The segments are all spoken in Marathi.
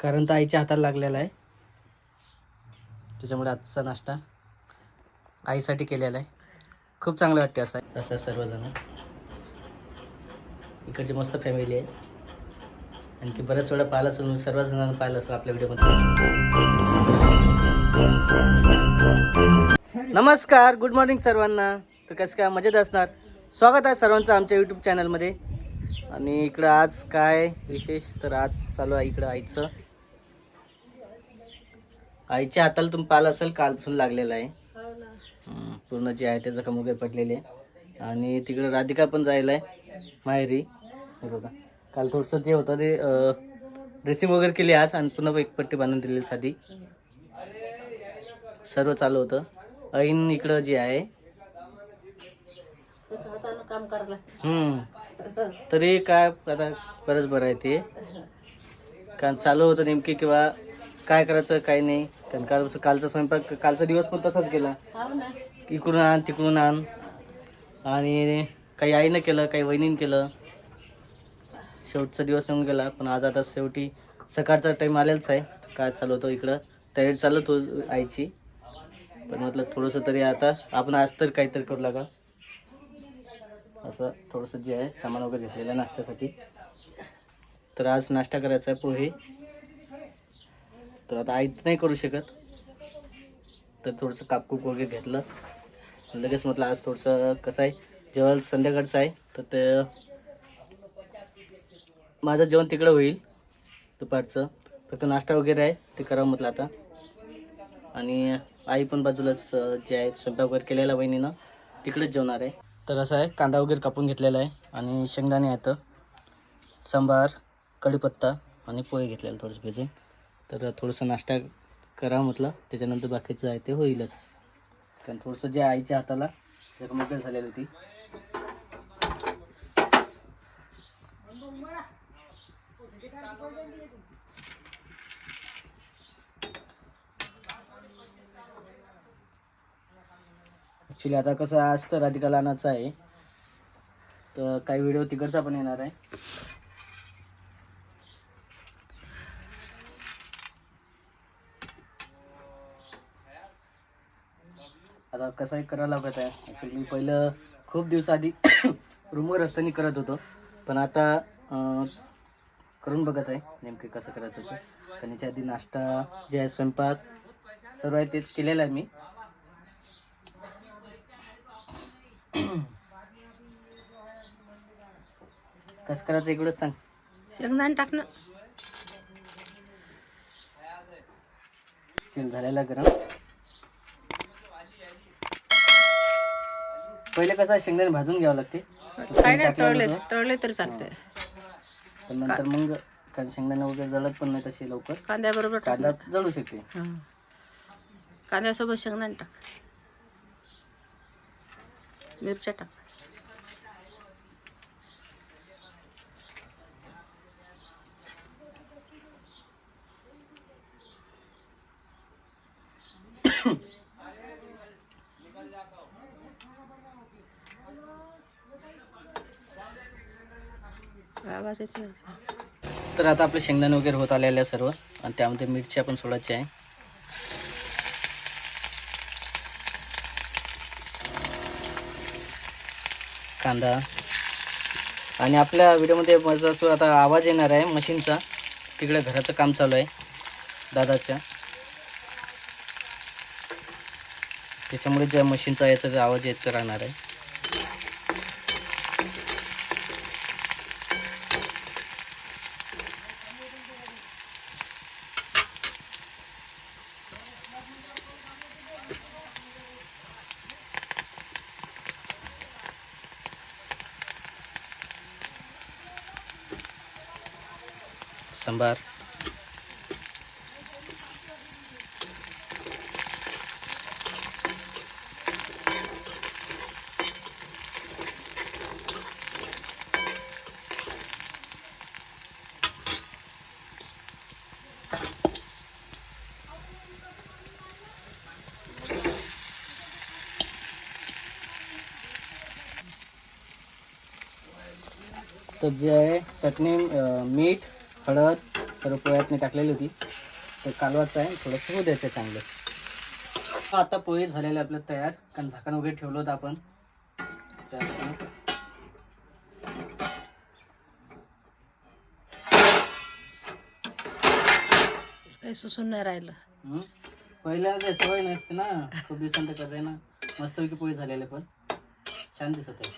कारण तर आईच्या हाताला लागलेला आहे. त्याच्यामुळे आजचा नाश्ता आईसाठी केलेला आहे. खूप चांगलं वाटते असं. असं सर्वजण. इकडची मस्त फॅमिली आहे. आणखी बऱ्याच वेळा पाहिलं असेल सर्व जणांना पाहिलं असेल आपल्या व्हिडिओमध्ये. नमस्कार गुड मॉर्निंग सर्वांना. तर कसं काय मजेत असणार? स्वागत आहे सर्वांचं आमच्या यूट्यूब चॅनलमध्ये आणि इकडं आज काय विशेष? तर आज चालू आहे इकडं आईचं. आईच्या हाताला तुम्ही पाहिलं असेल कालपासून लागलेलं आहे. हम्म, पूर्ण जे आहे ते जखम वगैरे पडलेली आहे. आणि तिकडं राधिका पण जायला आहे माहेरी. हे बघा काल थोडंसं जे होतं ते ड्रेसिंग वगैरे केली आज आणि पुन्हा एक पट्टी बांधून दिलेली साधी. सर्व चालू होतं. ऐन इकडं जे आहे काम करायला. हम्म तरी काय आता बरंच बरं आहे ते. कारण चालू होतं नेमकी किंवा काय करायचं काय नाही. कारण काल कालचा स्वयंपाक कालचा दिवस पण तसाच गेला. हो ना. इकडून आण तिकडून आण. आणि काही आईनं केलं काही वहिनीनं केलं. शेवटचा दिवस येऊन गेला पण आज आता शेवटी सकाळचा टाईम आलेलाच आहे. काय चालू होतं इकडं. तयारी चालत हो आईची. पण म्हटलं थोडंसं तरी आता आपण आज तर काहीतरी करू लागा असं थोडंसं जे आहे सामान वगैरे घेतलेलं आहे नाश्त्यासाठी. तर आज नाश्ता करायचा आहे पोहे. तर आता आई तर नाही करू शकत. तर थोडंसं कापकूप वगैरे घेतलं. लगेच म्हटलं आज थोडंसं कसं आहे? जेवण संध्याकाळचं आहे. तर ते माझं जेवण तिकडं होईल दुपारचं. फक्त नाश्ता वगैरे आहे ते करावं म्हटलं आता. आणि आई पण बाजूलाच जे आहे स्वयंपाक वगैरे केलेला वहिनीनं तिकडेच जेवणार आहे. तर असं आहे कांदा वगैरे कापून घेतलेला आहे आणि शेंगदाणे आहेत. सांबार कढीपत्ता आणि पोहे घेतलेले थोडंसं भिजून. तर थोडंसं नाश्ता करा म्हटलं. त्याच्यानंतर बाकीचं आहे ते होईलच. कारण थोडंसं जे आईच्या हाताला जखम वगैरे झालेली होती. ॲक्च्युली आता कसं आज तर राधिका लहानाचं आहे. तर काही व्हिडिओ तिकडचा पण येणार आहे. आता कसं आहे करायला लागत आहे. ॲक्च्युली मी पहिलं खूप दिवसाआधी रूमवर असताना करत होतो. पण आता करून बघत आहे नेमके कसं करायचं ते. कारण याच्या आधी नाश्ता जे आहे स्वयंपाक सर्व आहे तेच केलेलं आहे मी. कसं करायचं इकडंच सांग. शेंगदाणे टाकणं. तेल झालेला गरम. पहिले कसं आहे, शेंगदाणे भाजून घ्यावं लागते. काय नाही टाकल्यावर तळले. तळले तरी चालते पण नंतर मग कारण शेंगदाणे वगैरे जळत पण नाही तसे लवकर. कांद्याबरोबर टाक. कांदा जळू शकते. कांद्यासोबत शेंगदाणे टाक. मिरच्या टाक. आवाज तर आता आपले शेंगदाणे वगैरे होत आलेले आहे सर्व. आणि त्यामध्ये मिरच्या पण सोडायची आहे. कांदा. आणि आपल्या व्हिडिओमध्ये माझा जो आता आवाज येणार आहे मशीनचा तिकडे घराचं काम चालू आहे दादाच्या त्याच्यामुळे ज्या मशीनचा याचा आवाज येत राहणार आहे. सांबार. तर जे आहे चटणी मीठ हळद सर्व पोह्यात मी टाकलेली होती. तर कालवाचं आहे थोडंसं होऊ द्यायचं चांगलं. आता पोहे झालेले आपलं तयार. कारण झाकण वगैरे ठेवलं होतं आपण. काही सुसून नाही राहिलं. पहिल्या सवय नसते ना. खूप दिवसांत करायला ना मस्तपैकी पोहे झालेले पण. छान दिसत आहे.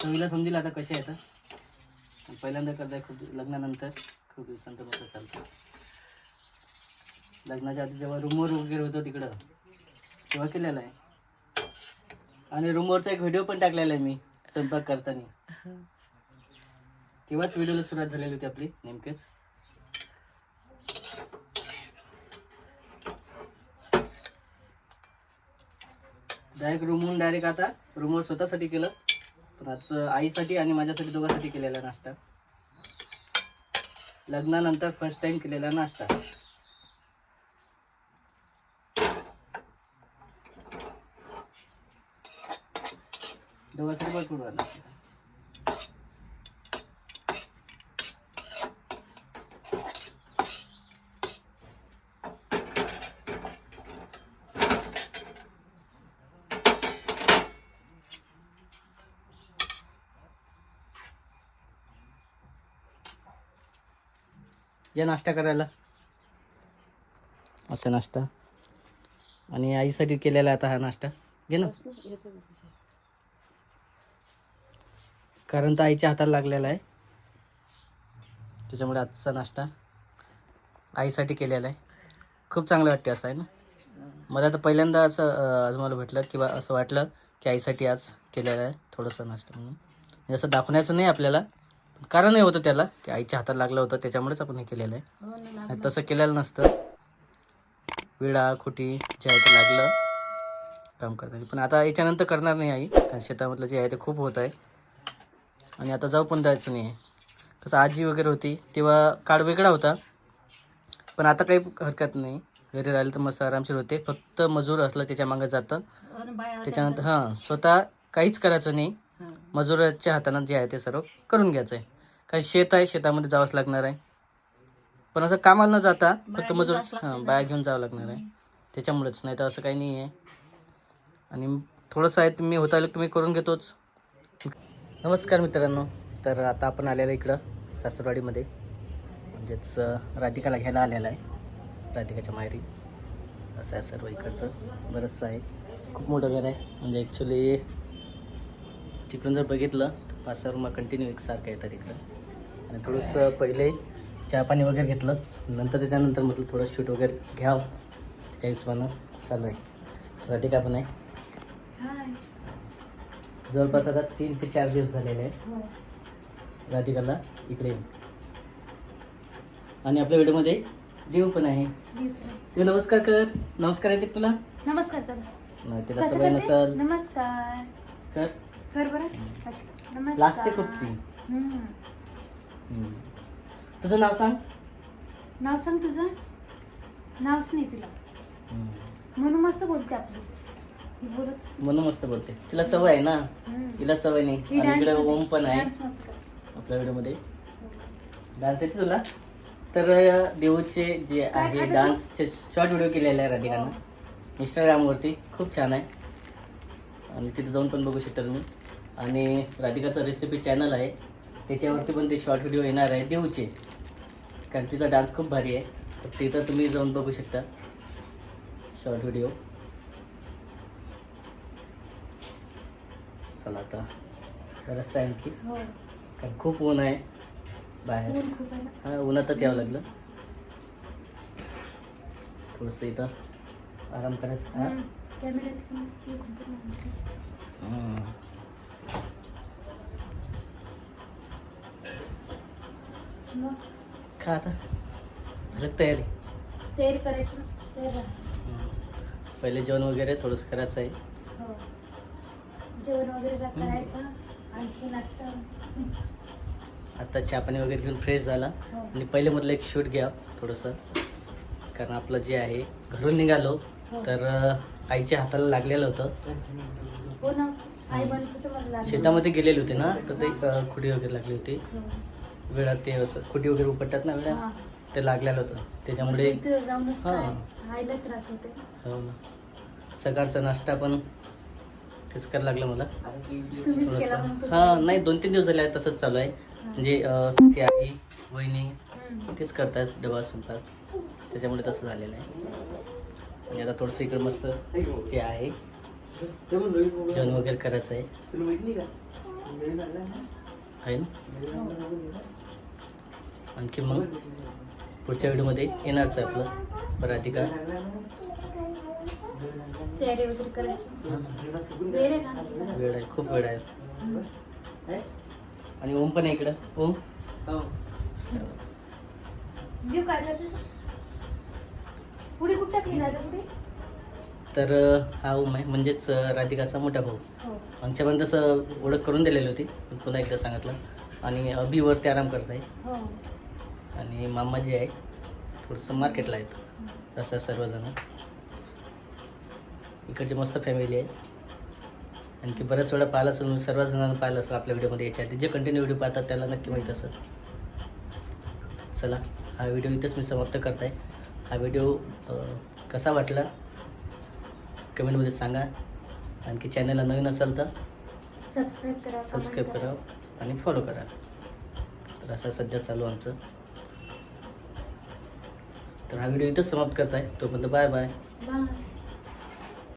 चवीला समजेल आता कसे आहेत. पण पहिल्यांदा करताय खूप लग्नानंतर खूप दिवसांत मस्त चालतं. लग्नाच्या आधी जेव्हा रूमवर वगैरे होतं तिकडं तेव्हा केलेलं आहे. आणि रूमवरचा एक व्हिडिओ पण टाकलेला आहे मी स्वयंपाक करताना. तेव्हाच व्हिडिओला सुरुवात झालेली होती आपली नेमकेच. डायरेक्ट रूमहून डायरेक्ट आता रूमवर स्वतःसाठी केलं. आज आईसाठी आणि माझ्यासाठी दोघांसाठी केलेला नाश्ता. लग्नानंतर फर्स्ट टाइम केलेला नाश्ता. दोघांसाठी भरपूर झाला. या नाश्ता करायला. असा नाश्ता. आणि आईसाठी केलेला आता हा नाश्ता. घे ना. कारण तर आईच्या हाताला लागलेला आहे. त्याच्यामुळे आजचा नाश्ता आईसाठी केलेला आहे. खूप चांगलं वाटते असं आहे ना? मला तर पहिल्यांदा असं आज मला भेटलं किंवा असं वाटलं की आईसाठी आज केलेलं आहे थोडंसं नाश्ता म्हणून. म्हणजे असं दाखवण्याचं नाही आपल्याला. कारणही होतं त्याला की आईच्या हाताला लागलं होतं त्याच्यामुळेच आपण हे केलेलं आहे. नाही तसं केलेलं नसतं. विडा खुटी जे आहे ते लागलं. काम करताना पण आता याच्यानंतर करणार नाही आई कारण शेतामधलं जे आहे ते खूप होत आहे. आणि आता जाऊ पण द्यायचं नाही. आहे कसं आजी वगैरे होती तेव्हा काळ वेगळा होता. पण आता काही हरकत नाही. घरी राहिलं तर मस्त आरामशीर होते. फक्त मजूर असलं त्याच्या मागं जातं. त्याच्यानंतर हां स्वतः काहीच करायचं नाही. मजुराच्या हातानं जे आहे ते सर्व करून घ्यायचं आहे काही शेत आहे शेतामध्ये जावंच लागणार आहे. पण असं कामाला न जाता फक्त मजूर हां बाया घेऊन जावं लागणार आहे. त्याच्यामुळेच नाही तर असं काही नाही आहे आणि थोडंसं आहे तुम्ही होता आलं तुम्ही करून घेतोच. नमस्कार मित्रांनो. तर आता आपण आलेलं इकडं सासरवाडीमध्ये. म्हणजेच राधिकाला घ्यायला आलेला आहे. राधिकाच्या माहेरी. असं आहे सर्व इकडचं. बरंचसं आहे. खूप मोठं घर आहे. म्हणजे ॲक्च्युली तिकडून जर बघितलं तर पाच सहा रूम कंटिन्यू एकसारखं येतात इकडं आणि थोडंसं पहिले चहा पाणी वगैरे घेतलं नंतर त्याच्यानंतर म्हटलं थोडं शूट वगैरे घ्यावं. त्याच्या हिशोबानं चालू आहे. राधिका पण आहे. जवळपास आता तीन ते चार दिवस झालेले आहे राधिकाला इकडे. आणि आपल्या व्हिडिओमध्ये देव पण आहे. देव नमस्कार कर. नमस्कार येते तुला. नमस्कार तिला सवय करते? नसल. नमस्कार. कर. कर बरं. अशी. नमस्कार. लाजते खूप ती हम्म. हम्म. तुझं नाव सांग. नाव सांग तुझं. नावच नाही तुला. म्हणून मस्त बोलते आपली. ही बोलत म्हणून मस्त बोलते. तिला सवय आहे ना? हम्म. तिला सवय नाही. ही आणि dance इकडे करते. ओम पण आहे. Dance मस्त. करते. आपल्या व्हिडिओमध्ये. डान्स येते तुला? तर अ, देऊचे जे काय आहे खाते तू? डान्सचे शॉर्ट व्हिडिओ केलेले आहे राधिकानं. इंस्टाग्रामवरती खूप छान आहे. आणि तिथे जाऊन पण बघू शकता तुम्ही. आणि राधिकाचं रेसिपी चॅनल आहे. त्याच्यावरती पण ते शॉर्ट व्हिडिओ येणार आहे. देऊचे. कारण तिचा डान्स खूप भारी आहे. तर तिथं तुम्ही जाऊन बघू शकता. शॉर्ट व्हिडिओ चला आता. बरंचसं आहे आणखी हो. कारण खूप ऊन आहे बाहेर. हा उन्हातच यावं लागलं. थोडंसं इथं आराम करायचं. हा हम्म. कॅमेऱ्यात पण हे खूप आहे. हम्म. मग खा आता झालं तयारी तयारी करायची. तयार. पहिले जेवण वगैरे थोडंसं करायचं आहे हो जेवण वगैरे करायचं आणखी नाश्ता. आता चहा पाणी वगैरे घेऊन फ्रेश झाला हो. आणि पहिले मधलं एक शूट घ्या थोडंसं कारण आपलं जे आहे घरून निघालो हो. तर अं, आईच्या हाताला लागलेलं होतं हो ना आई बनत तर मला लागलं. शेतामध्ये गेलेले होते ना तर ते अं, खुडी वगैरे लागली होती हो. वेळात ते असं खुटी वगैरे उपटतात ना वेळा हा. ते लागलेलं होतं. त्याच्यामुळे हा. त्रास होते हो ना. सकाळचा नाश्ता पण तेच करायला लागलं मला. थोडंसं. हां नाही दोन तीन दिवस झाले तसंच चालू आहे. म्हणजे ती आई वहिनी. तेच करतात डबा स्वयंपाक त्याच्यामुळे तसं झालेलं आहे. आणि आता थोडंसं इकडं मस्त जे आहे जेवण वगैरे करायचं आहे. आहे ना? आणखी मग पुढच्या व्हिडिओमध्ये येणारच आहे आपलं पराधिका वेळ आहे खूप वेळ आहे. आणि ओम पण आहे इकडं. ओम. पुढे तर हा ओम आहे. म्हणजेच राधिकाचा मोठा भाऊ. हो. आमच्यापर्यंत तसं ओळख करून दिलेली होती पण पुन्हा एकदा सांगितलं. आणि अभिवरती आराम करत आहे. हो. आणि मामा जे आहे थोडंसं मार्केटला आहेत. असं सर्वजण. इकडची मस्त फॅमिली आहे. आणखी बऱ्याच वेळा पाहिलं असेल तुम्ही सर्वजणांना पाहिलं असेल आपल्या व्हिडिओमध्ये याच्या आधी. जे कंटिन्यू व्हिडिओ पाहतात त्याला नक्की माहीत असेल. चला हा व्हिडिओ इथेच मी समाप्त करत आहे हा व्हिडिओ कसा वाटला? कमेंटमध्ये सांगा. आणखी चॅनलला नवीन असाल तर सबस्क्राईब करा सबस्क्राईब करा. आणि फॉलो करा. तर असं सध्या चालू आमचं. तर हा व्हिडिओ इथंच समाप्त करत तोपर्यंत बाय बाय. बाय.